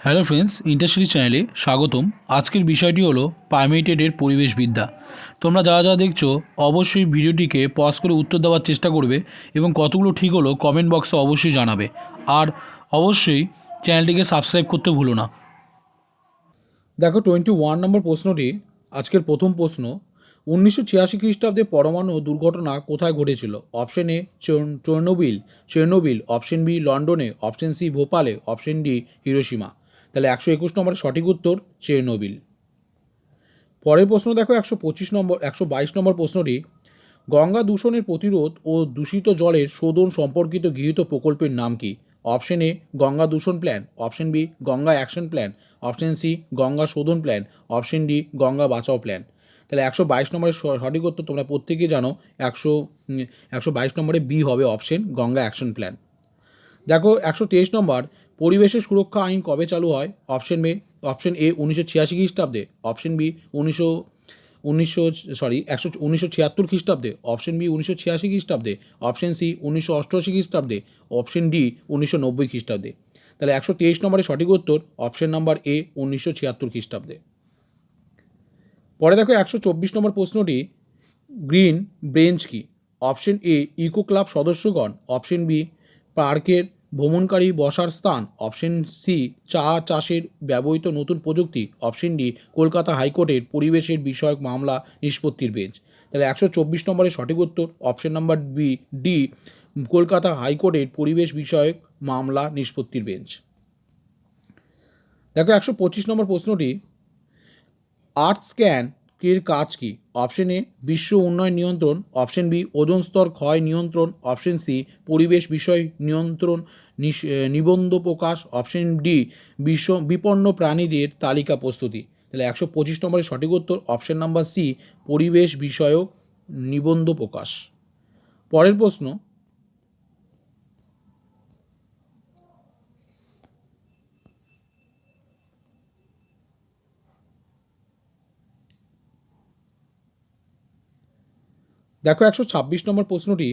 Hello friends ইন্টারস্ট্রি চ্যানেলে স্বাগতম। আজকের বিষয়টি হলো পারমিটেডের পরিবেশবিদ্যা। তোমরা যা যা দেখছ, অবশ্যই ভিডিওটিকে পজ করে উত্তর দেওয়ার চেষ্টা করবে এবং কতগুলো ঠিক হলো কমেন্ট বক্সে অবশ্যই জানাবে। আর অবশ্যই চ্যানেলটিকে সাবস্ক্রাইব করতে ভুলো না। দেখো টোয়েন্টি ওয়ান নম্বর প্রশ্নটি, আজকের প্রথম প্রশ্ন, উনিশশো ছিয়াশি খ্রিস্টাব্দে পরমাণু দুর্ঘটনা কোথায় ঘটেছিল? Option A Chernobyl Chernobyl option B লন্ডনে অপশন সি ভোপালে অপশন ডি হিরোসীমা তাহলে একশো একুশ নম্বরের সঠিক উত্তর চেরনোবিল পরের প্রশ্ন দেখো, একশো পঁচিশ নম্বর, একশো বাইশ নম্বর প্রশ্নটি। গঙ্গা দূষণের প্রতিরোধ ও দূষিত জলের শোধন সম্পর্কিত গৃহীত প্রকল্পের নাম কি? অপশন এ, গঙ্গা দূষণ plan. Option B, Ganga action plan. Option C, Ganga শোধন প্ল্যান। অপশন ডি, গঙ্গা বাঁচাও প্ল্যান। তাহলে একশো বাইশ নম্বরের সঠিক উত্তর তোমরা প্রত্যেকেই জানো, একশো একশো বাইশ নম্বরে বি হবে অপশন, গঙ্গা অ্যাকশন প্ল্যান। দেখো, একশো তেইশ নম্বর পরিবেশের সুরক্ষা আইন কবে চালু হয়? অপশন বি অপশন এ উনিশশো ছিয়াশি খ্রিস্টাব্দে। অপশন বি উনিশশো উনিশশো সরি একশো, উনিশশো ছিয়াত্তর খ্রিস্টাব্দে। অপশন বি উনিশশো ছিয়াশি খ্রিস্টাব্দে। অপশন সি উনিশশো অষ্টআশি খ্রিস্টাব্দে। অপশন ডি উনিশশো নব্বই খ্রিস্টাব্দে। তাহলে একশো তেইশ নম্বরের সঠিক উত্তর, অপশন নাম্বার এ উনিশশো ছিয়াত্তর খ্রিস্টাব্দে। পরে দেখো একশো চব্বিশ নম্বর প্রশ্নটি, গ্রিন ব্রেঞ্চ কি? অপশন এ ইকো ক্লাব সদস্যগণ। অপশন বি পার্কের ভ্রমণকারী বসার স্থান, অপশন সি চা চাষের ব্যবহৃত নতুন প্রযুক্তি, অপশন ডি কলকাতা হাইকোর্টের পরিবেশের বিষয়ক মামলা নিষ্পত্তির বেঞ্চ। তাহলে একশো চব্বিশ নম্বরের সঠিক উত্তর, option number B D Kolkata হাইকোর্টের পরিবেশ বিষয়ক মামলা নিষ্পত্তির বেঞ্চ। দেখো একশো পঁচিশ নম্বর প্রশ্নটি, আর্থ স্ক্যান এর কাজ কি? অপশন এ, বিশ্ব উন্নয়ন নিয়ন্ত্রণ। অপশন বি, ওজন স্তর ক্ষয় নিয়ন্ত্রণ। অপশন সি, পরিবেশ বিষয় নিয়ন্ত্রণ নিবন্ধ প্রকাশ। অপশন ডি, বিশ্ব, বিপন্ন প্রাণীদের তালিকা প্রস্তুতি। তাহলে একশো পঁচিশ নম্বরের সঠিক উত্তর। অপশন নাম্বার সি, পরিবেশ বিষয়ক নিবন্ধ প্রকাশ। পরের প্রশ্ন দেখো একশো ছাব্বিশ নম্বর প্রশ্নটি।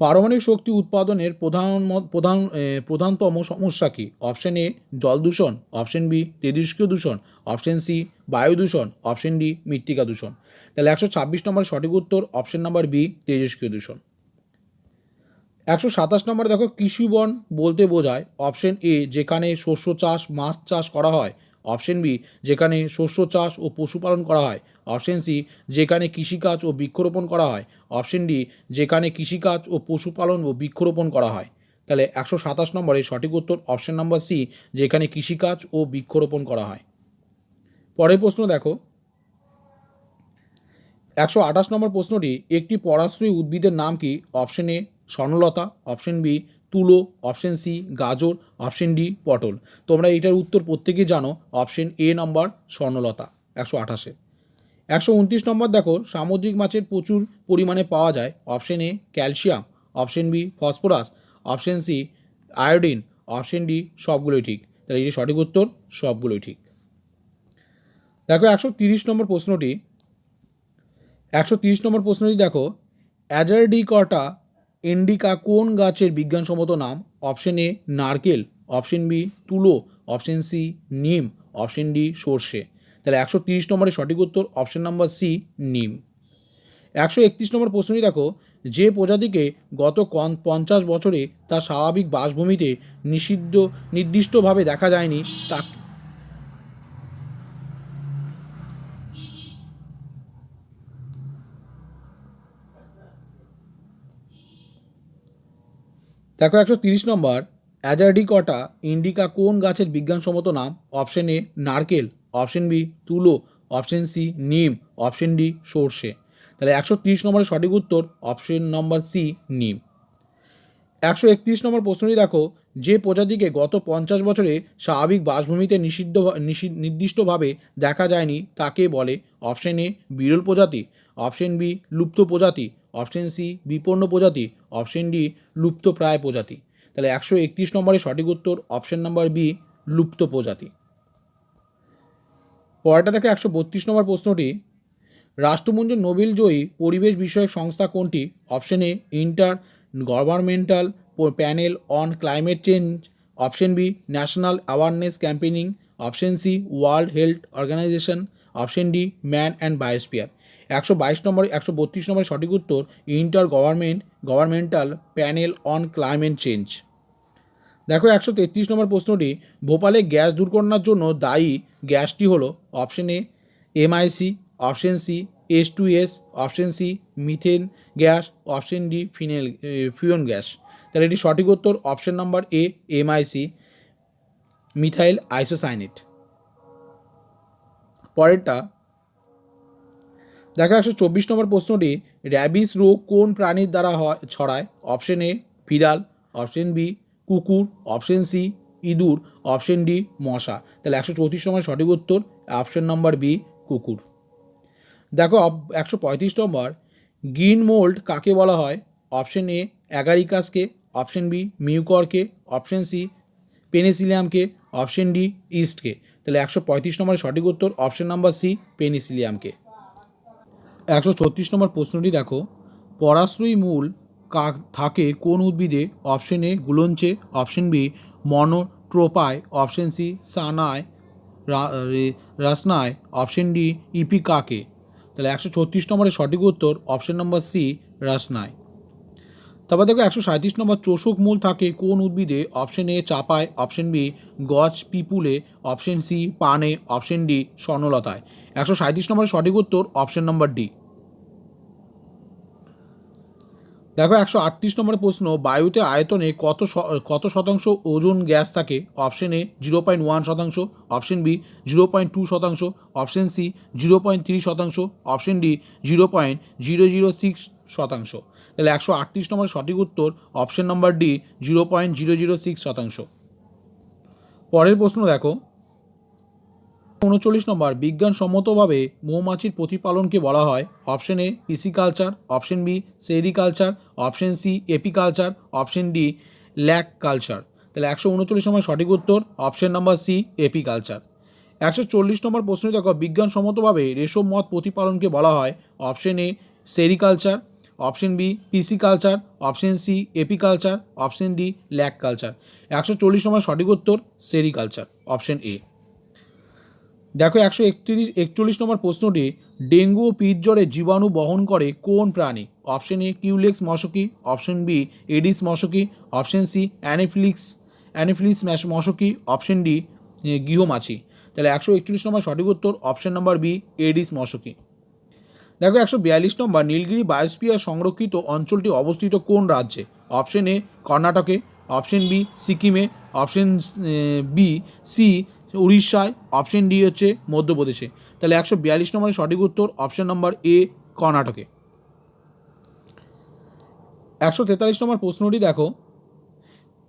পারমাণবিক শক্তি উৎপাদনের প্রধান প্রধান প্রধানতম সমস্যা কী? অপশন এ, জল দূষণ, অপশন বি, তেজস্ক্রিয় দূষণ, অপশন সি, বায়ু দূষণ, অপশন ডি, মৃত্তিকা দূষণ। তাহলে একশো ছাব্বিশ নম্বর সঠিক উত্তর, অপশন নাম্বার বি, তেজস্ক্রিয় দূষণ। একশো সাতাশ নম্বরে দেখো, কৃষিবন বলতে বোঝায়, অপশন এ, যেখানে শস্য চাষ, মাছ চাষ করা হয় অপশন বি, যেখানে শস্য চাষ ও পশুপালন করা হয়। অপশন সি, যেখানে কৃষিকাজ ও বৃক্ষরোপণ করা হয়। অপশন ডি, যেখানে কৃষিকাজ ও পশুপালন ও বৃক্ষরোপণ করা হয়। তাহলে একশো সাতাশ নম্বরে সঠিক উত্তর অপশন নাম্বার সি, যেখানে কৃষিকাজ ও বৃক্ষরোপণ করা হয়। পরের প্রশ্ন দেখো। একশো আঠাশ নম্বর প্রশ্নটি একটি পরাশ্রয়ী উদ্ভিদের নাম কি? অপশন এ, স্বর্ণলতা। অপশন বি তুলো অপশন সি গাজর অপশন ডি পটল। তোমরা এটার উত্তর প্রত্যেকেই জানো অপশন এ নম্বর স্বর্ণলতা, একশো আঠাশে। একশো উনত্রিশ নম্বর দেখো, সামুদ্রিক মাছের প্রচুর পরিমাণে পাওয়া যায়। Option A calcium option B phosphorus option C iodine option D সবগুলোই ঠিক। তাহলে এই সঠিক উত্তর, সবগুলোই ঠিক। দেখো, একশো তিরিশ নম্বর প্রশ্নটি, একশো তিরিশ নম্বর প্রশ্নটি দেখো অ্যাজারডিকটা ইন্ডিকা কোন গাছের বিজ্ঞানসম্মত নাম? অপশন এ, নারকেল, অপশন বি, তুলো, অপশন সি, নিম, অপশন ডি, সর্ষে। তাহলে একশো তিরিশ নম্বরের সঠিক উত্তর, অপশন নাম্বার সি, নিম। একশো একত্রিশ নম্বর প্রশ্নটি দেখো, যে প্রজাতিকে গত কন পঞ্চাশ বছরে তার স্বাভাবিক বাসভূমিতে নিষিদ্ধ নির্দিষ্টভাবে দেখা যায়নি তা দেখো একশো তিরিশ নম্বর, অ্যাজারডিকটা ইন্ডিকা কোন গাছের বিজ্ঞানসম্মত নাম? অপশন এ, নারকেল, অপশন বি, তুলো, অপশন সি, নিম, অপশন ডি, সর্ষে। তাহলে একশো তিরিশ নম্বরের সঠিক উত্তর, অপশন নম্বর সি, নিম। একশো একত্রিশ নম্বর প্রশ্নটি দেখো, যে প্রজাতিকে গত পঞ্চাশ বছরে স্বাভাবিক বাসভূমিতে নিষিদ্ধ নির্দিষ্টভাবে দেখা যায়নি, তাকে বলে অপশন এ, বিরল প্রজাতি, অপশন বি, লুপ্ত প্রজাতি অপশন সি, বিপন্ন প্রজাতি, অপশন ডি, লুপ্ত প্রায় প্রজাতি। তাহলে একশো একত্রিশ নম্বরের সঠিক উত্তর, অপশন নাম্বার বি, লুপ্ত প্রজাতি। পরেরটা দেখো একশো বত্রিশ নম্বর প্রশ্নটি। রাষ্ট্রপুঞ্জ নোবেল জয়ী পরিবেশ বিষয়ক সংস্থা কোনটি? Option A, intergovernmental panel on climate change. Option B, national awareness campaigning option C, world health organization. Option D, man and biosphere একশো বাইশ নম্বর, একশো বত্রিশ নম্বরের সঠিক উত্তর, inter government, governmental panel on climate change. দেখো, একশো তেত্রিশ নম্বর প্রশ্নটি, ভোপালে গ্যাস দুর্ঘটনার জন্য দায়ী গ্যাসটি হলো option A, MIC, option C, S two S, option C, methane gas, option D, phenyl fume gas. তাহলে এটি সঠিক উত্তর, option number A, MIC, methyl isocyanate. পরেরটা, দেখো একশো চব্বিশ নম্বর প্রশ্নটি র্যাবিস রোগ কোন প্রাণীর দ্বারা হয়, ছড়ায়? অপশন এ বিড়াল অপশন বি কুকুর অপশন সি ইঁদুর অপশন ডি মশা। তাহলে একশো চৌত্রিশ নম্বর সঠিক উত্তর অপশন নম্বর বি কুকুর। দেখো একশো পঁয়ত্রিশ নম্বর গ্রিন মোল্ড কাকে বলা হয়? অপশন এ অ্যাগারিকাসকে অপশন বি মিউকরকে অপশন সি পেনিসিলিয়ামকে অপশন ডি ইস্টকে তাহলে একশো পঁয়ত্রিশ নম্বরের সঠিক উত্তর অপশন নাম্বার সি, পেনিসিলিয়ামকে। একশো ছত্রিশ নম্বর প্রশ্নটি দেখো, পরাশ্রয়ী মূল কাক থাকে কোন উদ্ভিদে? অপশন এ, গুলঞ্চে, অপশন বি, মনোট্রোপায়, অপশন সি, সানায় রাসনায়, অপশন ডি, ইপিকাকে। তাহলে একশো ছত্রিশ নম্বরের সঠিক উত্তর অপশন নম্বর সি, রাসনায়। তারপর দেখো একশো সাঁত্রিশ নম্বর চোষক মূল থাকে কোন উদ্ভিদে? অপশন এ চাপায়, অপশন বি গছ পিপুলে, অপশন সি পানে, অপশন ডি স্বর্ণলতায়। একশো সাঁত্রিশ নম্বরের সঠিক উত্তর, অপশন নম্বর ডি। দেখো একশো আটত্রিশ নম্বরের প্রশ্ন, বায়ুতে আয়তনে কত কত শতাংশ ওজন গ্যাস থাকে? Option A zero point one শতাংশ, option B zero point two শতাংশ, option C zero point three শতাংশ, option D zero point zero zero six শতাংশ। তাহলে একশো আটত্রিশ নম্বরের সঠিক উত্তর option number D zero point zero zero six শতাংশ। পরের প্রশ্ন দেখো। উনচল্লিশ নম্বর, বিজ্ঞানসম্মতভাবে মৌমাছির প্রতিপালনকে বলা হয়। Option A pisciculture option B sericulture option C apiculture option D lac culture তাহলে একশো উনচল্লিশ নম্বর সঠিক উত্তর অপশন নাম্বার সি এপিকালচার একশো চল্লিশ নম্বর প্রশ্ন দেখো, বিজ্ঞানসম্মতভাবে রেশম মত প্রতিপালনকে বলা হয়। Option A sericulture option B pisciculture option C apiculture option D, lac culture একশো চল্লিশ নম্বর সঠিক উত্তর সেরিকালচার অপশন এ। দেখো একশো একত্রিশ, একচল্লিশ নম্বর প্রশ্নটি, ডেঙ্গু ও পিঠ জ্বরে জীবাণু বহন করে কোন প্রাণী? অপশন এ কিউলেক্স মশকি, অপশন বি এডিস মশকি, অপশন সি অ্যানিফিলিক্স অ্যানিফিলিস ম্যাশ মশকি, অপশন ডি গৃহমাছি। তাহলে একশো একচল্লিশ নম্বর সঠিক উত্তর, অপশন নম্বর বি এডিস মশকি। দেখো, একশো বিয়াল্লিশ নম্বর, নীলগিরি বায়োস্পিয়ার সংরক্ষিত অঞ্চলটি অবস্থিত কোন রাজ্যে? অপশন এ, কর্ণাটকে, অপশন বি, সিকিমে, অপশন বি, সি, উড়িষ্যায়, অপশন ডি হচ্ছে মধ্যপ্রদেশে। তাহলে একশো বিয়াল্লিশ নম্বরের সঠিক উত্তর, অপশন নম্বর এ, কর্ণাটকে। একশো তেতাল্লিশ নম্বর প্রশ্নটি দেখো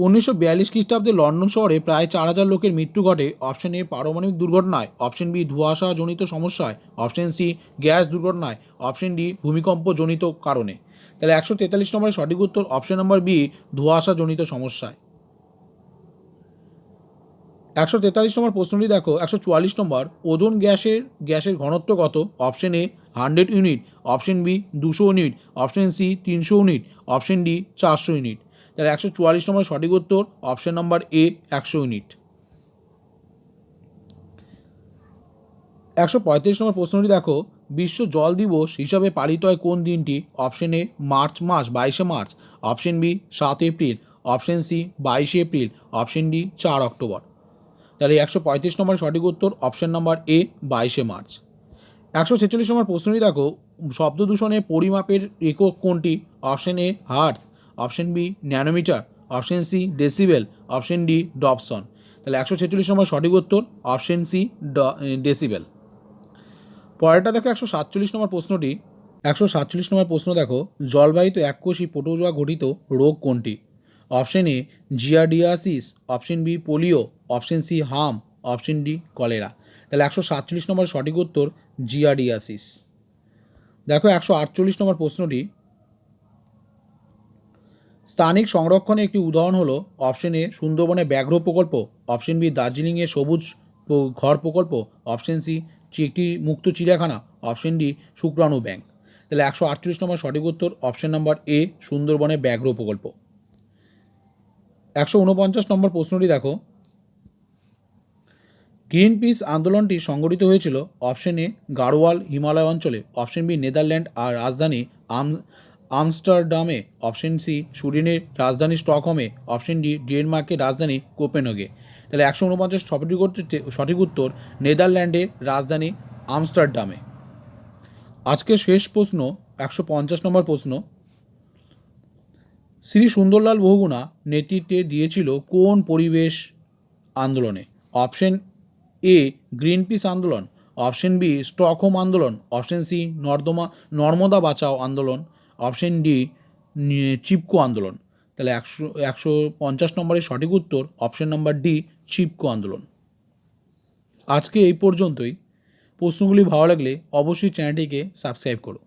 উনিশশো বিয়াল্লিশ খ্রিস্টাব্দে লন্ডন শহরে প্রায় চার হাজার লোকের মৃত্যু ঘটে। অপশন এ পারমাণবিক দুর্ঘটনায়, অপশন বি ধোঁয়াশাজনিত সমস্যায়, অপশন সি গ্যাস দুর্ঘটনায়, অপশন ডি ভূমিকম্পজনিত কারণে। তাহলে একশো তেতাল্লিশ নম্বরের সঠিক উত্তর অপশন নম্বর বি, ধোঁয়াশাজনিত সমস্যায়। একশো তেতাল্লিশ নম্বর প্রশ্নটি দেখো, একশো চুয়াল্লিশ নম্বর, ওজন গ্যাসের গ্যাসের ঘনত্ব কত? Option A hundred unit, option B দুশো ইউনিট, অপশন সি তিনশো ইউনিট, অপশন ডি চারশো ইউনিট। তাহলে একশো চুয়াল্লিশ নম্বর সঠিক উত্তর অপশন নম্বর এ একশো ইউনিট একশো পঁয়ত্রিশ নম্বর প্রশ্নটি দেখো, বিশ্ব জল দিবস হিসাবে পালিত হয় কোন দিনটি? অপশন এ মার্চ মাস, বাইশে মার্চ। অপশন বি সাত এপ্রিল। অপশন সি বাইশে এপ্রিল। অপশন ডি চার অক্টোবর। তাহলে একশো পঁয়ত্রিশ নম্বর সঠিক উত্তর অপশন নম্বর এ বাইশে মার্চ। একশো ছেচল্লিশ নম্বর প্রশ্নটি দেখো, শব্দ দূষণে পরিমাপের একক কোনটি? Option A hertz option B nanometre, option C decibel, option D Dobson. তাহলে একশো ছেচল্লিশ নম্বর সঠিক উত্তর, অপশন সি ডেসিবেল। পরেরটা দেখো একশো সাতচল্লিশ নম্বর প্রশ্নটি। একশো সাতচল্লিশ নম্বর প্রশ্ন দেখো জলবাহিত এককোষী প্রোটোজোয়া ঘটিত রোগ কোনটি? Option A giardiasis option B, polio, option C, হাম, অপশন ডি, কলেরা। তাহলে একশো সাতচল্লিশ নম্বর সঠিক উত্তর জিয়াডিয়াসিস দেখো একশো আটচল্লিশ নম্বর প্রশ্নটি স্থানিক সংরক্ষণে একটি উদাহরণ হলো অপশন এ সুন্দরবনে ব্যাঘ্র প্রকল্প অপশন বি দার্জিলিংয়ে সবুজ ঘর প্রকল্প অপশন সি একটি মুক্ত চিড়িয়াখানা অপশন ডি শুক্রাণু ব্যাংক তাহলে একশো আটচল্লিশ নম্বর সঠিক উত্তর অপশন নাম্বার এ সুন্দরবনে ব্যাঘ্র প্রকল্প। একশো উনপঞ্চাশ নম্বর প্রশ্নটি দেখো। গ্রিন পিস আন্দোলনটি সংগঠিত হয়েছিল অপশন এ গাড়োয়াল হিমালয় অঞ্চলে অপশন বি নেদারল্যান্ড আর রাজধানী আম আমস্টারডামে অপশন সি, সুইডেনের রাজধানী স্টকহোমে অপশন ডি, ডেনমার্কের রাজধানী কোপেনহেগে তাহলে একশো উনপঞ্চাশ সঠিক সঠিক উত্তর নেদারল্যান্ডের রাজধানী আমস্টারডামে। আজকের শেষ প্রশ্ন, একশো পঞ্চাশ নম্বর প্রশ্ন। শ্রী সুন্দরলাল বহুগুণা নেতৃত্বে দিয়েছিল কোন পরিবেশ আন্দোলনে? অপশন এ গ্রিন পিস আন্দোলন, অপশন বি, স্টকহোম আন্দোলন, অপশন সি, নর্দমা, নর্মদা বাঁচাও আন্দোলন অপশন ডি চিপকো আন্দোলন। তাহলে একশো একশো পঞ্চাশ নম্বরের সঠিক উত্তর, অপশন নম্বর ডি, চিপকো আন্দোলন। আজকে এই পর্যন্তই। প্রশ্নগুলি ভালো লাগলে অবশ্যই চ্যানেলটিকে সাবস্ক্রাইব করো।